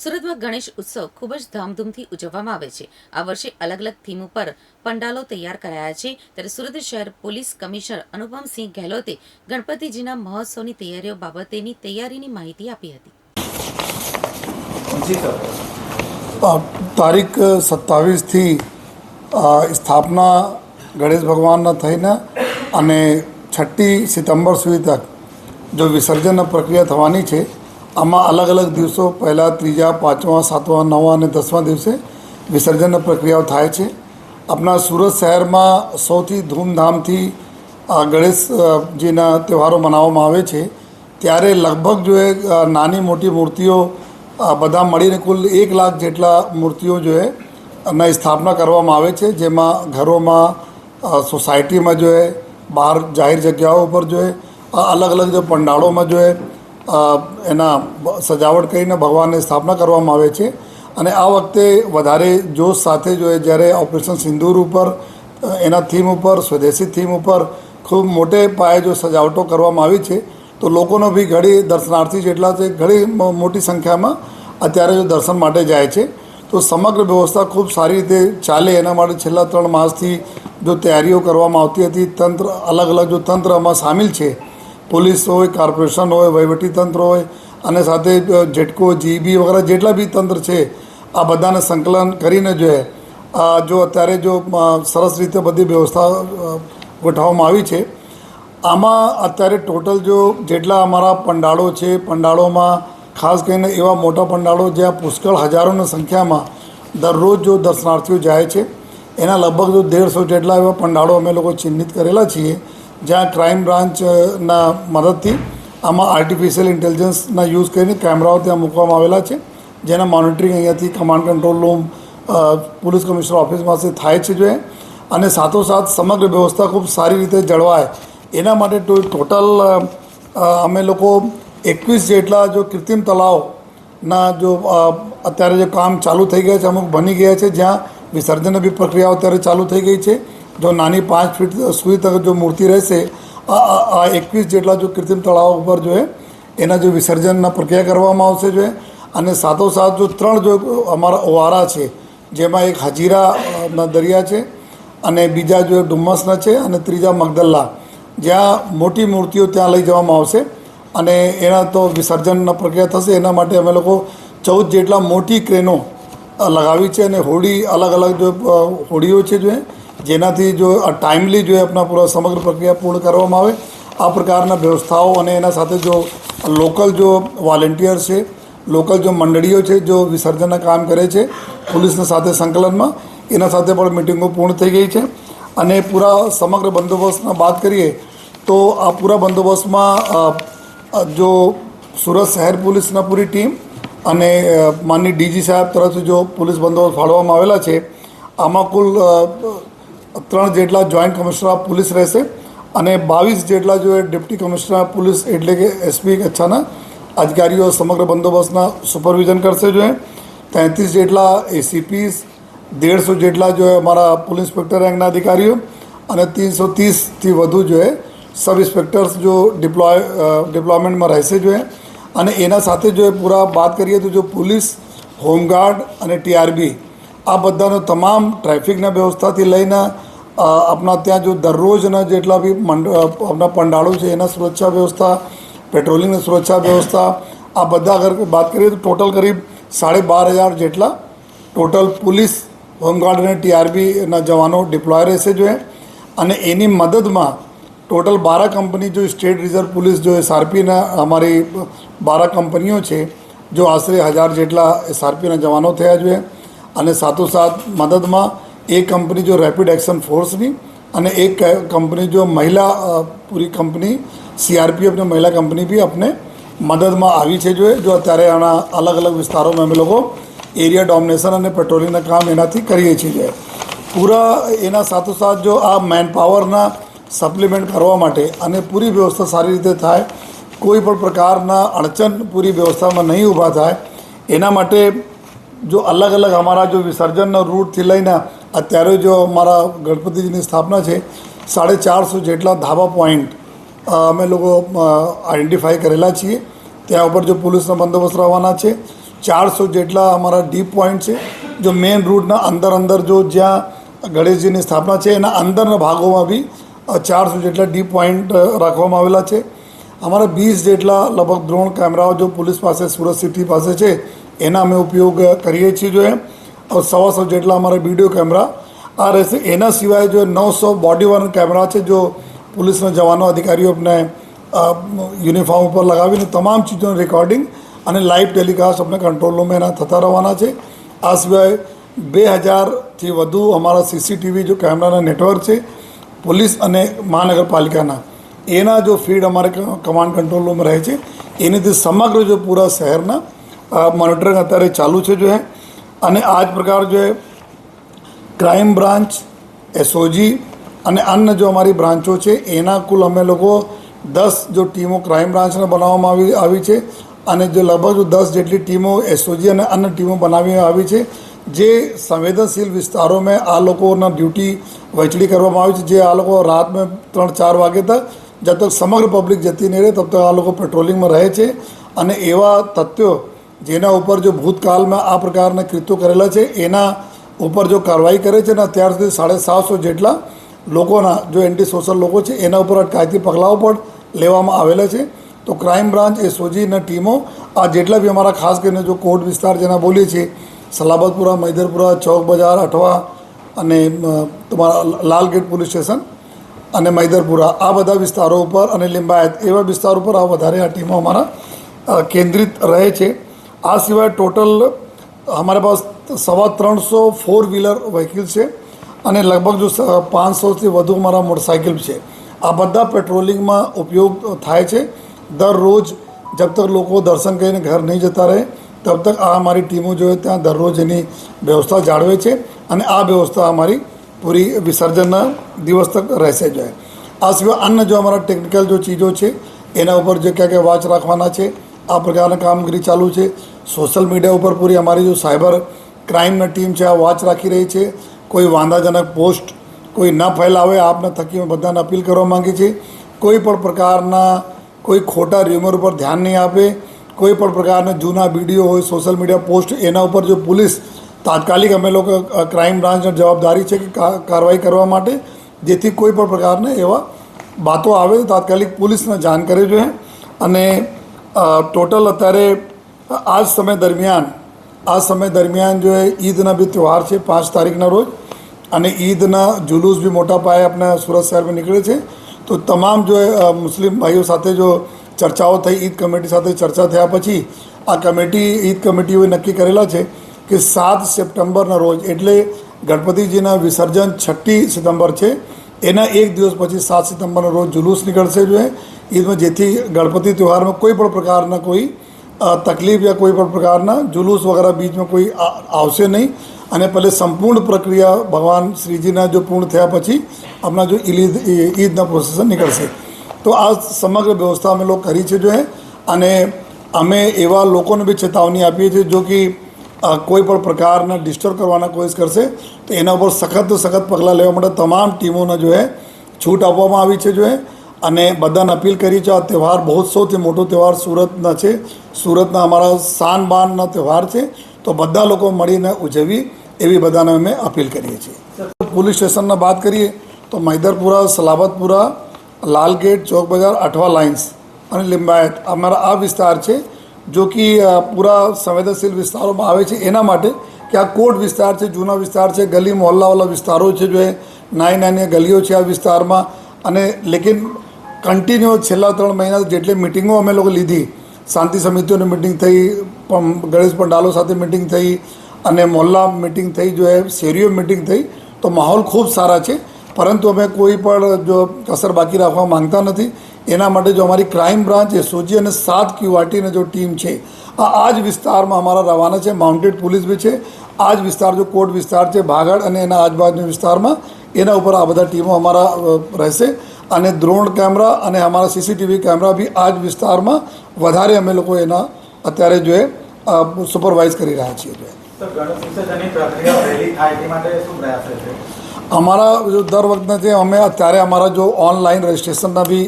સુરતમાં ગણેશ ઉત્સવ ખૂબ જ ધામધૂમથી ઉજવવામાં આવે છે. આ વર્ષે અલગ અલગ થીમ ઉપર પંડાલો તૈયાર કરાયા છે. ત્યારે સુરત શહેર પોલીસ કમિશનર અનુપમસિંહ ગહેલોતે ગણપતિજીના મહોત્સવની તૈયારીઓ બાબતેની તૈયારીની માહિતી આપી હતી. તારીખ સત્તાવીસથી સ્થાપના ગણેશ ભગવાનના થઈને અને છઠ્ઠી સપ્ટેમ્બર સુધી તક જો વિસર્જન પ્રક્રિયા થવાની છે આમાં અલગ અલગ દિવસો, પહેલાં, ત્રીજા, પાંચમા, સાતમા, નવમા અને દસમા દિવસે વિસર્જન પ્રક્રિયાઓ થાય છે. આપણા સુરત શહેરમાં સૌથી ધૂમધામથી ગણેશજીના તહેવારો મનાવવામાં આવે છે. ત્યારે લગભગ જો એ નાની મોટી મૂર્તિઓ બધા મળીને કુલ એક લાખ જેટલા મૂર્તિઓ જો એ સ્થાપના કરવામાં આવે છે. જેમાં ઘરોમાં સોસાયટીમાં જો એ, બહાર જાહેર જગ્યાઓ ઉપર જો એ અલગ અલગ જો પંડાળોમાં જો એ એના સજાવટ કરીને ભગવાનની સ્થાપના કરવામાં આવે છે. અને આ વખતે વધારે જોશ સાથે જોઈએ જ્યારે ઓપરેશન સિંદૂર ઉપર એના થીમ ઉપર, સ્વદેશી થીમ ઉપર ખૂબ મોટે પાયે જો સજાવટો કરવામાં આવી છે, તો લોકોનો બી ઘણી દર્શનાર્થી જેટલા છે, ઘણી મોટી સંખ્યામાં અત્યારે જો દર્શન માટે જાય છે. તો સમગ્ર વ્યવસ્થા ખૂબ સારી રીતે ચાલે. એના માટે છેલ્લા ત્રણ માસથી જો તૈયારીઓ કરવામાં આવતી હતી, તંત્ર અલગ અલગ જો તંત્ર આમાં સામેલ છે પોલીસ હોય, કોર્પોરેશન હોય, વહીવટી તંત્ર હોય, અને સાથે જેટકો જીબી વગેરે જેટલા બી તંત્ર છે, આ બધાને સંકલન કરીને જોઈએ આ જો અત્યારે જો સરસ રીતે બધી વ્યવસ્થા ગોઠવવામાં આવી છે. આમાં અત્યારે ટોટલ જો જેટલા અમારા પંડાળો છે, પંડાળોમાં ખાસ કરીને એવા મોટા પંડાળો જ્યાં પુષ્કળ હજારોની સંખ્યામાં દરરોજ જો દર્શનાર્થીઓ જાય છે, એના લગભગ જો દેડસો જેટલા એવા પંડાળો અમે લોકો ચિહ્નિત કરેલા છીએ જ્યાં ક્રાઇમ બ્રાન્ચના મદદથી આમાં આર્ટિફિશિયલ ઇન્ટેલિજન્સના યુઝ કરીને કેમેરાઓ ત્યાં મૂકવામાં આવેલા છે. જેના મોનિટરિંગ અહીંયાથી command control room police commissioner ઓફિસમાંથી થાય છે જોઈએ અને સાથોસાથ સમગ્ર વ્યવસ્થા ખૂબ સારી રીતે જળવાય. એના માટે ટોટલ અમે લોકો એકવીસ જેટલા જો કૃત્રિમ તળાવના જો અત્યારે જે કામ ચાલુ થઈ ગયા છે, અમુક બની ગયા છે, જ્યાં વિસર્જનની બી પ્રક્રિયાઓ અત્યારે ચાલુ થઈ ગઈ છે. જો નાની પાંચ ફીટ સુધી તક જો મૂર્તિ રહેશે, આ એકવીસ જેટલા જો કૃત્રિમ તળાવ ઉપર જો એના જો વિસર્જનના પ્રક્રિયા કરવામાં આવશે જો અને સાથોસાથ જો ત્રણ જો અમારા ઓવારા છે, જેમાં એક હજીરાના દરિયા છે, અને બીજા જો ડુમ્મસના છે, અને ત્રીજા મગદલ્લા, જ્યાં મોટી મૂર્તિઓ ત્યાં લઈ જવામાં આવશે, અને એના તો વિસર્જનના પ્રક્રિયા થશે, એના માટે અમે લોકો ચૌદ જેટલા મોટી ક્રેનો લગાવી છે, અને હોડી અલગ અલગ જો હોડીઓ છે જો જેનાથી જો ટાઈમલી જો આપણા પૂરા સમગ્ર પ્રક્રિયા પૂર્ણ કરવામાં આવે, આ પ્રકારના વ્યવસ્થાઓ અને એના સાથે જો લોકલ જો વોલેન્ટિયર છે, લોકલ જો મંડળીઓ છે, જો વિસર્જનના કામ કરે છે, પોલીસના સાથે સંકલનમાં, એના સાથે પણ મિટિંગો પૂર્ણ થઈ ગઈ છે. અને પૂરા સમગ્ર બંદોબસ્તના વાત કરીએ, તો આ પૂરા બંદોબસ્તમાં જો સુરત શહેર પોલીસના પૂરી ટીમ અને માનની ડીજી સાહેબ તરફથી જો પોલીસ બંદોબસ્ત ફાળવવામાં આવેલા છે, આમાં કુલ ત્રણ જેટલા જોઈન્ટ કમિશનર પોલીસ રહેશે અને બાવીસ જેટલા જો ડેપ્ટી કમિશનર પોલીસ એટલે કે એસપી કચ્છાના અધિકારીઓ સમગ્ર બંદોબસ્તના સુપરવિઝન કરશે જોઈએ તેત્રીસ જેટલા એસીપીસ દેડસો જેટલા જો અમારા પોલીસ ઇન્સ્પેક્ટર રેન્કના અધિકારીઓ અને ત્રણસો ત્રીસથી વધુ જો સબ ઇન્સ્પેક્ટર્સ જો ડિપ્લોય ડિપ્લોયમેન્ટમાં રહેશે જોઈએ અને એના સાથે જો પૂરા વાત કરીએ તો જો પોલીસ, હોમગાર્ડ અને ટીઆરબી આ બધાનો તમામ ટ્રાફિકના વ્યવસ્થાથી લઈને આપણા ત્યાં જો દરરોજના જેટલા બી મંડ આપણા પંડાળો છે, એના સુરક્ષા વ્યવસ્થા, પેટ્રોલિંગની સુરક્ષા વ્યવસ્થા, આ બધા અગર વાત કરીએ તો ટોટલ કરીબ સાડે બાર હજાર જેટલા ટોટલ પોલીસ, હોમગાર્ડ અને ટીઆરબીના જવાનો ડિપ્લોય રહેશે જોઈએ. અને એની મદદમાં ટોટલ બારા કંપની જો સ્ટેટ રિઝર્વ પોલીસ જો એસઆરપીના અમારી બારા કંપનીઓ છે, જો આશરે હજાર જેટલા એસઆરપીના જવાનો થયા જોઈએ. અને સાથોસાથ મદદમાં એક કંપની જો રેપિડ એક્શન ફોર્સની અને એક કંપની જો મહિલા પૂરી કંપની સીઆરપીએફની મહિલા કંપની બી આપણે મદદમાં આવી છે જોઈએ જો અત્યારે આના અલગ અલગ વિસ્તારોમાં અમે લોકો એરિયા ડોમિનેશન અને પેટ્રોલિંગના કામ એનાથી કરીએ છીએ પૂરા એના સાથોસાથ જો આ મેન પાવરના સપ્લિમેન્ટ કરવા માટે અને પૂરી વ્યવસ્થા સારી રીતે થાય, કોઈ પણ પ્રકારના અડચણ પૂરી વ્યવસ્થામાં નહીં ઊભા થાય, એના માટે જો અલગ અલગ અમારા જો વિસર્જનના રૂટથી લઈને અત્યારે જો અમારા ગણપતિજીની સ્થાપના છે, સાડે ચારસો જેટલા ધાબા પોઈન્ટ અમે લોકો આઈડેન્ટિફાઈ કરેલા છીએ. ત્યાં ઉપર જો પોલીસનો બંદોબસ્ત રહેવાના છે, ચારસો જેટલા અમારા ડીપ પોઈન્ટ છે, જો મેઇન રૂટના અંદર અંદર જો જ્યાં ગણેશજીની સ્થાપના છે, એના અંદરના ભાગોમાં બી ચારસો જેટલા ડીપ પોઈન્ટ રાખવામાં આવેલા છે. અમારા વીસ જેટલા લગભગ ડ્રોન કેમેરાઓ જો પોલીસ પાસે, સુરત સિટી પાસે છે, એના અમે ઉપયોગ કરીએ છીએ જો એમ. સવાસો જેટલા અમારા વીડિયો કેમેરા આ રહેશે. એના સિવાય જો નવસો બોડી બોડીવાળા કેમેરા છે, જો પોલીસના જવાનો અધિકારીઓ અમને યુનિફોર્મ ઉપર લગાવીને તમામ ચીજોનું રેકોર્ડિંગ અને લાઈવ ટેલિકાસ્ટ અમને કંટ્રોલ રૂમે એના થતા રહેવાના છે. આ સિવાય બે હજારથી વધુ અમારા સીસીટીવી જો કેમેરાના નેટવર્ક છે, પોલીસ અને મહાનગરપાલિકાના, એના જો ફીડ અમારે કમાન્ડ કંટ્રોલ રૂમ રહે છે એનીથી સમગ્ર જો પૂરા શહેરના મોનિટરિંગ અત્યારે ચાલુ છે જો હે અને આ જ પ્રકાર જે ક્રાઇમ બ્રાન્ચ એસઓજી અને અન્ય જો અમારી બ્રાન્ચો છે, એના કુલ અમે લોકો દસ જો ટીમો ક્રાઇમ બ્રાન્ચને બનાવવામાં આવી આવી છે અને જો લગભગ દસ જેટલી ટીમો એસઓજી અને અન્ય ટીમો બનાવી આવી છે, જે સંવેદનશીલ વિસ્તારોમાં આ લોકોના ડ્યુટી વહેંચણી કરવામાં આવી છે, જે આ લોકો રાતમાં ત્રણ ચાર વાગે તક જબ તક સમગ્ર પબ્લિક જતી નહીં રહે, તબ તક આ લોકો પેટ્રોલિંગમાં રહે છે અને એવા તથ્યો જેના ઉપર જો ભૂતકાળમાં આ પ્રકારના કૃત્યો કરેલા છે, એના ઉપર જો કાર્યવાહી કરે છે ને અત્યાર સુધી સાડા સાતસો જેટલા લોકોના જો એન્ટી સોશિયલ લોકો છે, એના ઉપર અટકાયતી પગલાઓ પણ લેવામાં આવેલા છે. તો ક્રાઇમ બ્રાન્ચ એસઓજીના ટીમો આ જેટલા બી અમારા ખાસ કરીને જો કોર્ટ વિસ્તાર જેના બોલીએ છીએ, સલાબતપુરા, મૈદરપુરા, ચોક બજાર, અઠવા અને તમારા લાલગેટ પોલીસ સ્ટેશન અને મૈદરપુરા, આ બધા વિસ્તારો ઉપર અને લિંબાયત એવા વિસ્તાર ઉપર આ વધારે આ ટીમો અમારા કેન્દ્રિત રહે છે. આ સિવાય ટોટલ અમારા પાસે સવા ત્રણસો ફોર વ્હીલર વ્હીકલ છે અને લગભગ જો પાંચસોથી વધુ અમારા મોટરસાઇકલ છે. આ બધા પેટ્રોલિંગમાં ઉપયોગ થાય છે. દરરોજ જબ તક લોકો દર્શન કરીને ઘર નહીં જતા રહે, તબ તક આ અમારી ટીમો જોઈએ ત્યાં દરરોજ એની વ્યવસ્થા જાળવે છે અને આ વ્યવસ્થા અમારી પૂરી વિસર્જનના દિવસ તક રહેશે જાય આ સિવાય અન્ય જો અમારા ટેકનિકલ જો ચીજો છે, એના ઉપર જે ક્યાં ક્યાં વોચ રાખવાના છે આ પ્રકારના કામગીરી ચાલુ છે. સોશિયલ મીડિયા ઉપર પૂરી અમારી જો સાયબર ક્રાઇમની ટીમ છે, આ વોચ રાખી રહી છે. કોઈ વાંધાજનક પોસ્ટ કોઈ ન ફેલાવે, આપના થકી અમે બધાને અપીલ કરવા માંગીએ છીએ. કોઈ પણ પ્રકારના કોઈ ખોટા ર્યુમર ઉપર ધ્યાન નહીં આપે. કોઈ પણ પ્રકારના જૂના વીડિયો હોય સોશિયલ મીડિયા પોસ્ટ એના ઉપર જો પોલીસ તાત્કાલિક અમે લોકો ક્રાઇમ બ્રાન્ચની જવાબદારી છે કે કાર્યવાહી કરવા માટે, જેથી કોઈ પણ પ્રકારના એવા વાતો આવે તાત્કાલિક પોલીસને જાણ કરે જોઈએ અને ટોટલ અત્યારે આ જ સમય દરમિયાન, આ સમય દરમિયાન જો ઈદના બી તહેવાર છે, પાંચ તારીખના રોજ, અને ઈદના જુલુસ બી મોટા પાયે આપણા સુરત શહેરમાં નીકળે છે, તો તમામ જો મુસ્લિમ ભાઈઓ સાથે જો ચર્ચાઓ થઈ, ઈદ કમિટી સાથે ચર્ચા થયા પછી, આ કમિટી, ઈદ કમિટીઓએ નક્કી કરેલા છે કે સાત સપ્ટેમ્બરના રોજ, એટલે ગણપતિજીના વિસર્જન છઠ્ઠી સપ્ટેમ્બર છે, એના એક દિવસ પછી સાત સપ્ટેમ્બરના રોજ જુલુસ નીકળશે જો ઈદમાં જેથી ગણપતિ તહેવારમાં કોઈ પણ પ્રકારના કોઈ તકલીફ યા કોઈ પણ પ્રકારના જુલુસ વગેરે બીચમાં કોઈ આવશે નહીં અને પહેલે સંપૂર્ણ પ્રક્રિયા ભગવાન શ્રીજીના જો પૂર્ણ થયા પછી આપણા જો ઈદ ઈદના પ્રોસેસન નીકળશે તો આ સમગ્ર વ્યવસ્થા અમે લોકો કરી છે જો હે અને અમે એવા લોકોને બી ચેતવણી આપીએ છીએ જો કે કોઈ પણ પ્રકારના ડિસ્ટર્બ કરવાના કોશિશ કરશે તો એના ઉપર સખત સખત પગલાં લેવા માટે તમામ ટીમોને જો હે છૂટ આપવામાં આવી છે જો હે અને બધાને અપીલ કરી છે, આ તહેવાર બહુ સૌથી મોટો તહેવાર સુરતના છે. સુરતના અમારા શાન બાનના તહેવાર છે. તો બધા લોકો મળીને ઉજવી એવી બધાને અમે અપીલ કરીએ છીએ. પોલીસ સ્ટેશનના વાત કરીએ તો મૈદરપુરા સલાબતપુરા, લાલગેટ, ચોક બજાર અઠવા લાઇન્સ અને લિંબાયત અમારા આ વિસ્તાર છે, જો કે પૂરા સંવેદનશીલ વિસ્તારોમાં આવે છે. એના માટે કે આ કોટ વિસ્તાર છે, જૂના વિસ્તાર છે, ગલી મહોલ્લાવાળા વિસ્તારો છે, જો એ નાની નાની ગલીઓ છે આ વિસ્તારમાં. અને લેકિન કન્ટિન્યુ છેલ્લા ત્રણ મહિના જેટલી મિટિંગો અમે લોકો લીધી, શાંતિ સમિતિઓની મિટિંગ થઈ ગણેશ પંડાલો સાથે મિટિંગ થઈ, અને મોહલ્લા મિટિંગ થઈ, જો એ શેરીઓ મિટિંગ થઈ, તો માહોલ ખૂબ સારા છે. પરંતુ અમે કોઈ પણ જો કસર બાકી રાખવા માંગતા નથી. એના માટે જો અમારી ક્રાઇમ બ્રાન્ચ એસઓજી અને સાત ક્યુઆરટીની જો ટીમ છે, આ આ જ વિસ્તારમાં અમારા રવાના છે. માઉન્ટેડ પોલીસ બી છે. આ જ વિસ્તાર જો કોટ વિસ્તાર છે ભાગળ અને એના આજુબાજુના વિસ્તારમાં, એના ઉપર આ બધા ટીમો અમારા રહેશે. અને દ્રોણ કેમેરા અને અમારા સીસીટીવી કેમેરા બી આ જ વિસ્તારમાં વધારે અમે લોકો એના અત્યારે જો એ સુપરવાઇઝ કરી રહ્યા છીએ અમારા જો દર વખતે જે અમે અત્યારે અમારા જો ઓનલાઈન રજિસ્ટ્રેશનના બી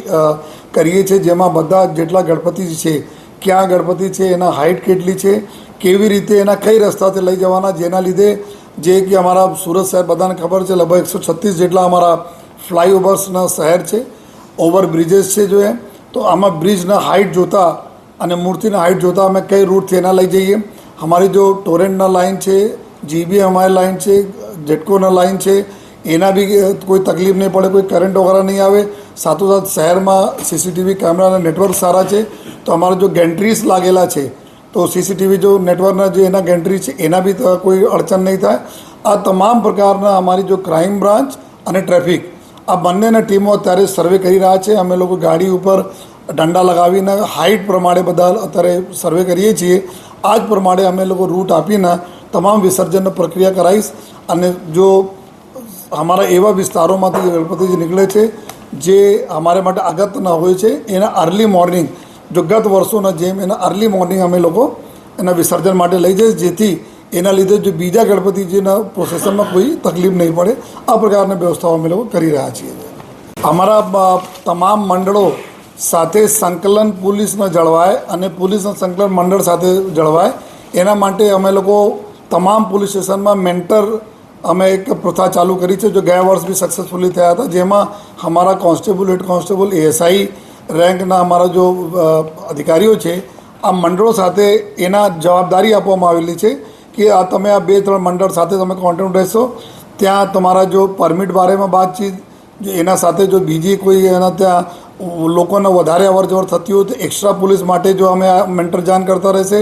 કરીએ છીએ જેમાં બધા જેટલા ગણપતિ છે ક્યાં ગણપતિ છે એના હાઇટ કેટલી છે કેવી રીતે એના કઈ રસ્તાથી લઈ જવાના જેના લીધે જે કે અમારા સુરત શહેર બધાને ખબર છે લગભગ એકસો છત્રીસ જેટલા અમારા ફ્લાયઓવર્સના શહેર છે, ઓવર બ્રિજેસ છે જો એ તો આમાં બ્રિજના હાઇટ જોતા અને મૂર્તિના હાઇટ જોતા અમે કઈ રૂટથી એના લઈ જઈએ? અમારી જો ટોરેન્ટના લાઇન છે જીબી અમારી લાઇન છે, જેટકોના લાઇન છે, એના બી કોઈ તકલીફ નહીં પડે, કોઈ કરંટ વગેરે નહીં આવે. સાથોસાથ શહેરમાં સીસીટીવી કેમેરાના નેટવર્ક સારા છે. તો અમારા જો ગેન્ટ્રીસ લાગેલા છે, તો સીસીટીવી જો નેટવર્કના જે એના ગેન્ટ્રી છે, એના બી કોઈ અડચણ નહીં થાય. આ તમામ પ્રકારના અમારી જો ક્રાઇમ બ્રાન્ચ અને ટ્રાફિક આ બંનેના ટીમો અત્યારે સર્વે કરી રહ્યા છે. અમે લોકો ગાડી ઉપર દંડા લગાવીને હાઇટ પ્રમાણે બધા અત્યારે સર્વે કરીએ છીએ. આ જ પ્રમાણે અમે લોકો રૂટ આપીને તમામ વિસર્જનની પ્રક્રિયા કરાવીશ અને જો અમારા એવા વિસ્તારોમાંથી ગણપતિજી નીકળે છે, જે અમારા માટે અગત્યના હોય છે, એના અર્લી મોર્નિંગ જો ગત વર્ષોના જેમ એના અર્લી મોર્નિંગ અમે લોકો એના વિસર્જન માટે લઈ જઈએ જેથી એના લીધે જો બીજા ગણપતિજીના પ્રોસેસનમાં કોઈ તકલીફ નહીં પડે, આ પ્રકારની વ્યવસ્થાઓ અમે લોકો કરી રહ્યા છીએ. અમારા તમામ મંડળો સાથે સંકલન પોલીસના જળવાય અને પોલીસના સંકલન મંડળ સાથે જળવાય. એના માટે અમે લોકો તમામ પોલીસ સ્ટેશનમાં મેન્ટર અમે એક પ્રથા ચાલુ કરી છે, જો ગયા વર્ષ બી સક્સેસફુલી થયા હતા, જેમાં અમારા constable head constable A S I રેન્કના અમારા જો અધિકારીઓ છે, આ મંડળો સાથે એના જવાબદારી આપવામાં આવેલી છે. કે આ તમે આ બે ત્રણ મંડળ સાથે તમે કોન્ટેક્ટ રહેશો. ત્યાં તમારા જો પરમિટ બારેમાં વાતચીત એના સાથે જો બીજી કોઈ એના ત્યાં લોકોને વધારે અવર જવર થતી હોય તો એક્સ્ટ્રા પોલીસ માટે જો અમે આ મેન્ટર જાણ કરતા રહેશે.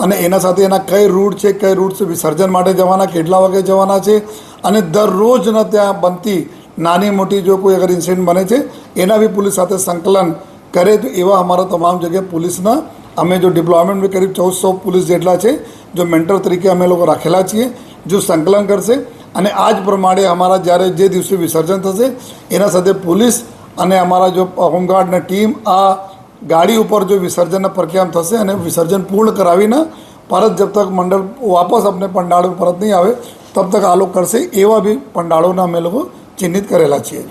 અને એના સાથે એના કઈ રૂટ છે, કઈ રૂટ છે, વિસર્જન માટે જવાના, કેટલા વાગે જવાના છે. અને દરરોજના ત્યાં બનતી નાની મોટી જો કોઈ અગર ઇન્સિડન્ટ બને છે, એના બી પોલીસ સાથે સંકલન કરે તો એવા અમારા તમામ જગ્યાએ પોલીસના અમે જો ડિપ્લોયમેન્ટ કરીબ ચૌદસો પોલીસ જેટલા છે, જો મેન્ટર તરીકે અમે લોકો રાખેલા છીએ, જો સંકલન કરશે, અને આ જ પ્રમાણે અમારા જ્યારે જે દિવસે વિસર્જન થશે, એના સાથે પોલીસ અને અમારા જો હોમગાર્ડની ટીમ આ ગાડી ઉપર જો વિસર્જનના પ્રક્રિયા થશે અને વિસર્જન પૂર્ણ કરાવીને પરત જબ તક મંડળ વાપસ આપણે પંડાળો પરત નહીં આવે, તબ તક આ લોકો કરશે એવા બી પંડાળોના અમે લોકો ચિહ્નિત કરેલા છીએ.